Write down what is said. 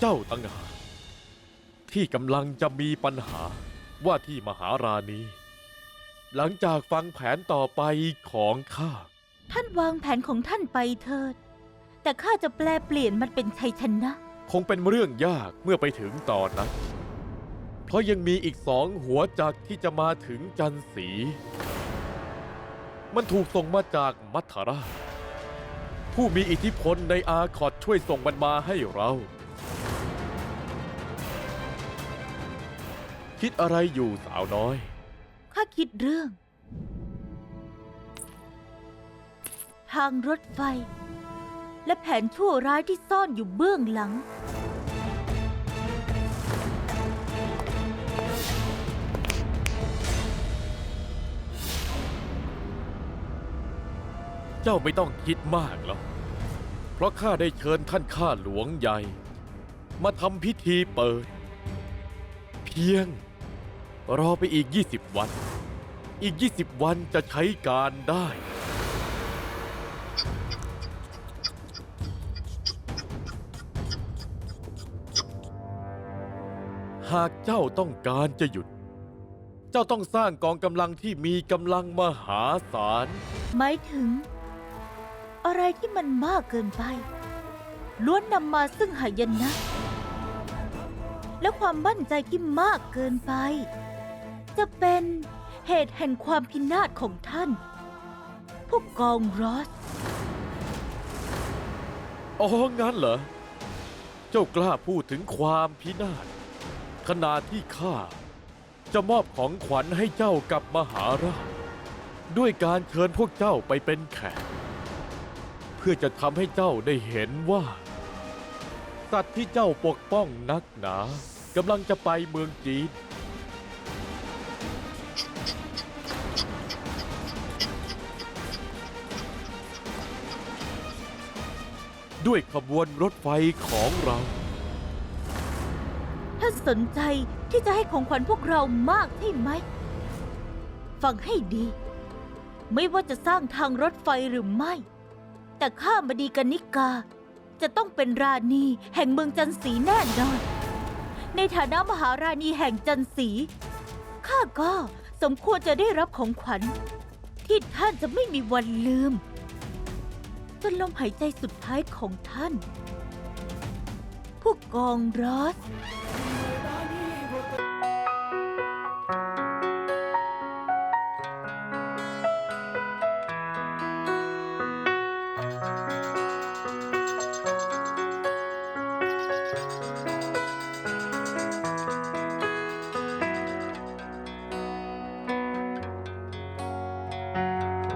เจ้าตั้งหากที่กำลังจะมีปัญหาว่าที่มหาราณีหลังจากฟังแผนต่อไปของข้า ท่านวางแผนของท่านไปเถิด แต่ข้าจะแปลเปลี่ยนมันเป็นชัยชนะ คงเป็นเรื่องยากเมื่อไปถึงตอนนั้น เพราะยังมีอีกสองหัวจักรที่จะมาถึงจันสี มันถูกส่งมาจากมัทราชผู้มีอิทธิพลในอาคอดช่วยส่งมันมาให้เรา คิดอะไรอยู่สาวน้อย ข้าคิดเรื่อง ทางรถไฟ และแผนชั่วร้ายที่ซ่อนอยู่เบื้องหลัง เจ้าไม่ต้องคิดมากหรอก เพราะข้าได้เชิญท่านข้าหลวงใหญ่ มาทำพิธีเปิด เพียง รอไปอีก 20 วัน อีก 20 วันจะใช้การได้ หากเจ้าต้องการจะหยุด เจ้าต้องสร้างกองกำลังที่มีกำลังมหาศาล หมายถึง อะไรที่มันมากเกินไป ล้วนนำมาซึ่งหายนะ และความมั่นใจที่มากเกินไป จะเป็นเหตุแห่งความพินาศของท่านพวกกองรอส อ๋อ งั้นเหรอ เจ้ากล้าพูดถึงความพินาศขณะที่ข้าจะมอบของขวัญให้เจ้ากับมหาราช ด้วยการเชิญพวกเจ้าไปเป็นแขก เพื่อจะทำให้เจ้าได้เห็นว่า สัตว์ที่เจ้าปกป้องนักหนากำลังจะไปเมืองจีน ด้วยขบวนรถไฟของเรา ท่านสนใจที่จะให้ของขวัญพวกเรามากใช่ไหม ฟังให้ดี ไม่ว่าจะสร้างทางรถไฟหรือไม่ แต่ข้ามดีกนิกา จะต้องเป็นราณีแห่งเมืองจันสีแน่นอน ในฐานะมหาราณีแห่งจันสี ข้าก็สมควรจะได้รับของขวัญ ที่ท่านจะไม่มีวันลืม จนลมหายใจสุดท้ายของท่าน ผู้กองรอส